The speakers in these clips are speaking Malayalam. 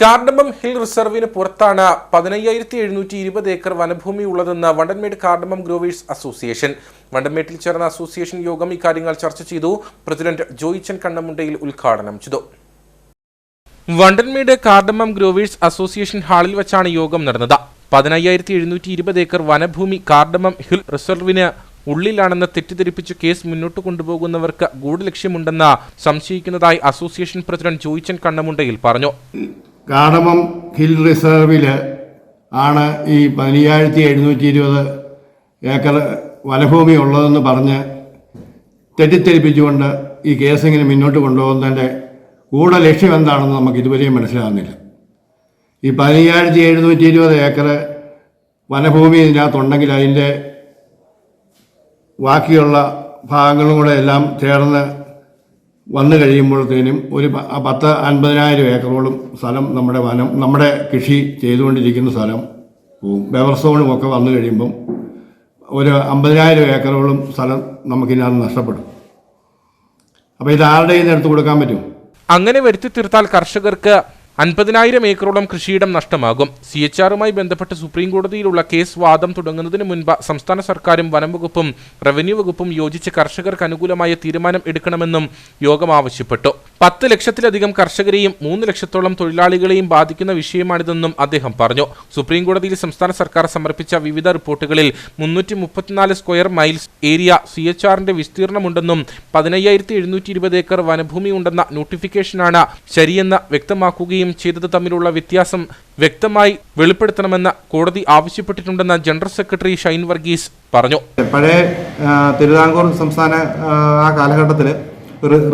കാർഡമം ഹിൽ റിസർവിന് പുറത്താണ് പതിനയ്യായിരത്തി എഴുന്നൂറ്റി ഇരുപത് ഏക്കർ വനഭൂമി ഉള്ളതെന്ന് വണ്ടൻമേട് കാർഡമം ഗ്രോവേഴ്സ് അസോസിയേഷൻ. വണ്ടൻമേട്ടിൽ ചേർന്ന അസോസിയേഷൻ യോഗം ഇക്കാര്യങ്ങൾ ചർച്ച ചെയ്തു. പ്രസിഡന്റ് ജോയിച്ചൻ കണ്ണമുണ്ടയിൽ ഉദ്ഘാടനം ചെയ്തു. വണ്ടൻമേട് കാർഡമം ഗ്രോവേഴ്സ് അസോസിയേഷൻ ഹാളിൽ വെച്ചാണ് യോഗം നടന്നത്. പതിനയ്യായിരത്തി എഴുന്നൂറ്റി ഇരുപത് ഏക്കർ വനഭൂമി കാർഡമം ഹിൽ റിസർവിന് ഉള്ളിലാണെന്ന് തെറ്റിദ്ധരിപ്പിച്ച് കേസ് മുന്നോട്ട് കൊണ്ടുപോകുന്നവർക്ക് ഗൂഢലക്ഷ്യമുണ്ടെന്ന് സംശയിക്കുന്നതായി അസോസിയേഷൻ പ്രസിഡന്റ് ജോയിച്ചൻ കണ്ണമുണ്ടയിൽ പറഞ്ഞു. കാടമം ഹിൽ റിസർവിൽ ആണ് ഈ പതിനയ്യായിരത്തി എഴുന്നൂറ്റി ഇരുപത് ഏക്കർ വനഭൂമി ഉള്ളതെന്ന് പറഞ്ഞ് തെറ്റിദ്ധരിപ്പിച്ചുകൊണ്ട് ഈ കേസ് ഇങ്ങനെ മുന്നോട്ട് കൊണ്ടുപോകുന്നതിന്റെ കൂടെ ലക്ഷ്യം എന്താണെന്ന് നമുക്ക് ഇതുവരെയും മനസ്സിലാകുന്നില്ല. ഈ പതിനയ്യായിരത്തി എഴുന്നൂറ്റി ഇരുപത് ഏക്കർ വനഭൂമി ഇതിനകത്തുണ്ടെങ്കിൽ അതിന്റെ ബാക്കിയുള്ള ഭാഗങ്ങളും കൂടെ എല്ലാം ചേർന്ന് വന്നു കഴിയുമ്പോഴത്തേനും ഒരു പത്ത് അൻപതിനായിരം ഏക്കറോളം സ്ഥലം നമ്മുടെ വനം നമ്മുടെ കൃഷി ചെയ്തുകൊണ്ടിരിക്കുന്ന സ്ഥലം പോവും. ബെവർസോണും ഒക്കെ വന്നു കഴിയുമ്പം ഒരു അമ്പതിനായിരം ഏക്കറോളം സ്ഥലം നമുക്കിതിനകത്ത് നഷ്ടപ്പെടും. അപ്പോൾ ഇത് ആരുടെ കയ്യിൽ നിന്ന് എടുത്തു കൊടുക്കാൻ പറ്റും? അങ്ങനെ വരുത്തി തീർത്താൽ കർഷകർക്ക് അൻപതിനായിരം ഏക്കറോളം കൃഷിയിടം നഷ്ടമാകും. സി എച്ച് ആറുമായി ബന്ധപ്പെട്ട് സുപ്രീം കോടതിയിലുള്ള കേസ് വാദം തുടങ്ങുന്നതിന് മുൻപ് സംസ്ഥാന സർക്കാരും വനം വകുപ്പും റവന്യൂ വകുപ്പും യോജിച്ച് കർഷകർക്ക് അനുകൂലമായ തീരുമാനം എടുക്കണമെന്നും യോഗം ആവശ്യപ്പെട്ടു. പത്ത് ലക്ഷത്തിലധികം കർഷകരെയും മൂന്ന് ലക്ഷത്തോളം തൊഴിലാളികളെയും ബാധിക്കുന്ന വിഷയമാണിതെന്നും അദ്ദേഹം പറഞ്ഞു. സുപ്രീം കോടതിയിൽ സംസ്ഥാന സർക്കാർ സമർപ്പിച്ച വിവിധ റിപ്പോർട്ടുകളിൽ മുന്നൂറ്റി മുപ്പത്തിനാല് square miles area C H ആറിന്റെ വിസ്തീർണമുണ്ടെന്നും പതിനയ്യായിരത്തി എഴുന്നൂറ്റി ഇരുപത് ഏക്കർ വനഭൂമി ഉണ്ടെന്ന നോട്ടിഫിക്കേഷനാണ് ശരിയെന്ന് വ്യക്തമാക്കുകയും ചെയ്തത് തമ്മിലുള്ള വ്യത്യാസം വ്യക്തമായി വെളിപ്പെടുത്തണമെന്ന് കോടതി ആവശ്യപ്പെട്ടിട്ടുണ്ടെന്ന് ജനറൽ സെക്രട്ടറി ഷൈൻ വർഗീസ് പറഞ്ഞു. പഴയ തിരുവിതാംകൂർ സംസ്ഥാന ആ, കാലഘട്ടത്തിൽ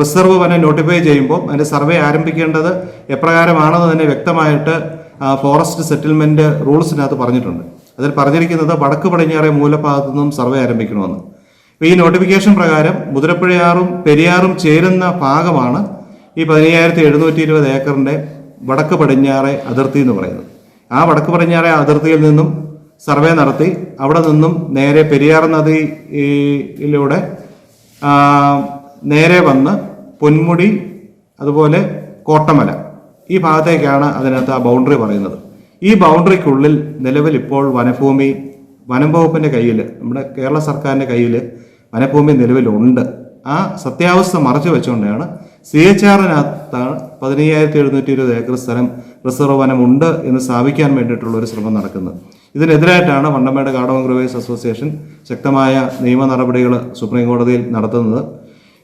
റിസർവ് വനം നോട്ടിഫൈ ചെയ്യുമ്പോൾ അതിന്റെ സർവേ ആരംഭിക്കേണ്ടത് എപ്രകാരമാണെന്ന് തന്നെ വ്യക്തമായിട്ട് ഫോറസ്റ്റ് സെറ്റിൽമെന്റ് റൂൾസിനകത്ത് പറഞ്ഞിട്ടുണ്ട്. അതിൽ പറഞ്ഞിരിക്കുന്നത് വടക്ക് പടിഞ്ഞാറെ മൂലഭാഗത്തു നിന്നും സർവേ ആരംഭിക്കണമെന്ന്. ഈ നോട്ടിഫിക്കേഷൻ പ്രകാരം മുതിരപ്പുഴയാറും പെരിയാറും ചേരുന്ന ഭാഗമാണ് ഈ പതിനയ്യായിരത്തി എഴുന്നൂറ്റി ഇരുപത് ഏക്കറിന്റെ വടക്ക് പടിഞ്ഞാറെ അതിർത്തി എന്ന് പറയുന്നത്. ആ വടക്ക് പടിഞ്ഞാറെ അതിർത്തിയിൽ നിന്നും സർവേ നടത്തി അവിടെ നിന്നും നേരെ പെരിയാർ നദിയിലൂടെ നേരെ വന്ന് പൊന്മുടി അതുപോലെ കോട്ടമല ഈ ഭാഗത്തേക്കാണ് അതിനകത്ത് ആ ബൗണ്ടറി പറയുന്നത്. ഈ ബൗണ്ടറിക്കുള്ളിൽ നിലവിൽ ഇപ്പോൾ വനഭൂമി വനം വകുപ്പിന്റെ കയ്യിൽ നമ്മുടെ കേരള സർക്കാരിന്റെ കയ്യിൽ വനഭൂമി നിലവിലുണ്ട്. ആ സത്യാവസ്ഥ മറച്ചു വെച്ചുകൊണ്ടാണ് സി എച്ച് ആറിനകത്താണ് പതിനയ്യായിരത്തി എഴുന്നൂറ്റി ഇരുപത് ഏക്കർ സ്ഥലം റിസർവ് വനമുണ്ട് എന്ന് സ്ഥാപിക്കാൻ വേണ്ടിയിട്ടുള്ള ഒരു ശ്രമം നടക്കുന്നത്. ഇതിനെതിരായിട്ടാണ് വണ്ടമേട് കാടവം ഗ്രവേഴ്സ് അസോസിയേഷൻ ശക്തമായ നിയമ നടപടികൾ സുപ്രീം കോടതിയിൽ നടത്തുന്നത്.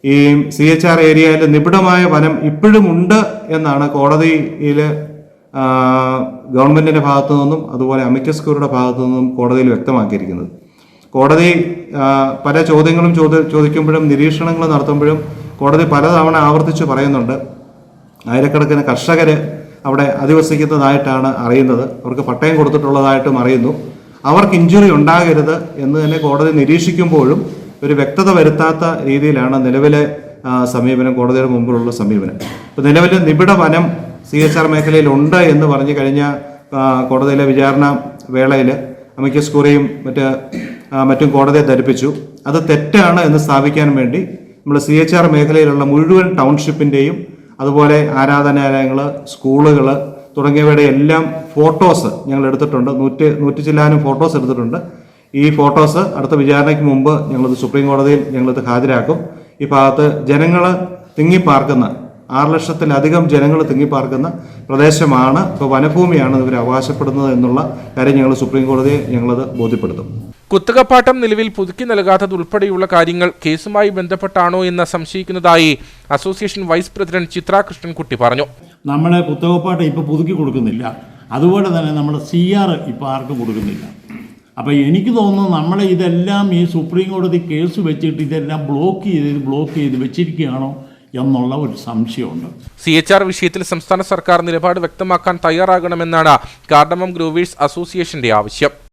ഈ സി എച്ച് ആർ ഏരിയയിൽ നിബിഡമായ വനം ഇപ്പോഴും ഉണ്ട് എന്നാണ് കോടതിയിൽ ഗവൺമെന്റിന്റെ ഭാഗത്തു നിന്നും അതുപോലെ അമിക്കസ് ക്യൂറിയുടെ ഭാഗത്തു നിന്നും കോടതിയിൽ വ്യക്തമാക്കിയിരിക്കുന്നത്. കോടതി പല ചോദ്യങ്ങളും ചോദി ചോദിക്കുമ്പോഴും നിരീക്ഷണങ്ങൾ നടത്തുമ്പോഴും കോടതി പലതവണ ആവർത്തിച്ച് പറയുന്നുണ്ട്. ആയിരക്കണക്കിന് കർഷകർ അവിടെ അധിവസിക്കുന്നതായിട്ടാണ് അറിയുന്നത്. അവർക്ക് പട്ടയം കൊടുത്തിട്ടുള്ളതായിട്ടും അറിയുന്നു. അവർക്ക് ഇഞ്ചുറി ഉണ്ടാകരുത് എന്ന് തന്നെ കോടതി നിരീക്ഷിക്കുമ്പോഴും ഒരു വ്യക്തത വരുത്താത്ത രീതിയിലാണ് നിലവിലെ സമീപനം കോടതിയുടെ മുമ്പിലുള്ള സമീപനം. ഇപ്പം നിലവിൽ നിബിഡ വനം സി എച്ച് ആർ മേഖലയിൽ ഉണ്ട് എന്ന് പറഞ്ഞു കഴിഞ്ഞ കോടതിയിലെ വിചാരണ വേളയിൽ അമിക്കസ് കുറിയും മറ്റ് മറ്റും കോടതിയെ ധരിപ്പിച്ചു. അത് തെറ്റാണ് എന്ന് സ്ഥാപിക്കാൻ വേണ്ടി നമ്മൾ സി എച്ച് ആർ മേഖലയിലുള്ള മുഴുവൻ ടൗൺഷിപ്പിന്റെയും അതുപോലെ ആരാധനാലയങ്ങൾ സ്കൂളുകൾ തുടങ്ങിയവയുടെ എല്ലാം ഫോട്ടോസ് ഞങ്ങൾ എടുത്തിട്ടുണ്ട്. നൂറ്റി നൂറ്റി ചില്ലാനും ഫോട്ടോസ് എടുത്തിട്ടുണ്ട്. ഈ ഫോട്ടോസ് അടുത്ത വിചാരണയ്ക്ക് മുമ്പ് ഞങ്ങളത് സുപ്രീം കോടതിയിൽ ഞങ്ങളത് ഹാജരാക്കും. ഈ ഭാഗത്ത് ജനങ്ങൾ തിങ്ങിപ്പാർക്കുന്ന ആറ് ലക്ഷത്തിലധികം ജനങ്ങൾ തിങ്ങിപ്പാർക്കുന്ന പ്രദേശമാണ്. ഇപ്പോൾ വനഭൂമിയാണ് ഇവർ അവകാശപ്പെടുന്നത് എന്നുള്ള കാര്യം ഞങ്ങൾ സുപ്രീം കോടതിയെ ഞങ്ങളത് ബോധ്യപ്പെടുത്തും. കുത്തകപ്പാട്ടം നിലവിൽ പുതുക്കി നൽകാത്തത് ഉൾപ്പെടെയുള്ള കാര്യങ്ങൾ കേസുമായി ബന്ധപ്പെട്ടാണോ എന്ന് സംശയിക്കുന്നതായി association vice president Chitra Krishnankutty പറഞ്ഞു. നമ്മളെ കുത്തകപ്പാട്ട് ഇപ്പോൾ പുതുക്കി കൊടുക്കുന്നില്ല. അതുപോലെ തന്നെ നമ്മുടെ സി ആർ ഇപ്പോൾ ആർക്കും കൊടുക്കുന്നില്ല. അപ്പോൾ എനിക്ക് തോന്നുന്നു നമ്മളെ ഇതെല്ലാം ഈ സുപ്രീം കോടതി കേസ് വെച്ചിട്ട് ഇതെല്ലാം ബ്ലോക്ക് ചെയ്ത് ബ്ലോക്ക് ചെയ്ത് വെച്ചിരിക്കുകയാണോ എന്നുള്ള ഒരു സംശയമുണ്ട്. സി എച്ച് ആർ വിഷയത്തിൽ സംസ്ഥാന സർക്കാർ നിലപാട് വ്യക്തമാക്കാൻ തയ്യാറാകണമെന്നാണ് കാർഡമം ഗ്രൂവേഴ്സ് അസോസിയേഷന്റെ ആവശ്യം.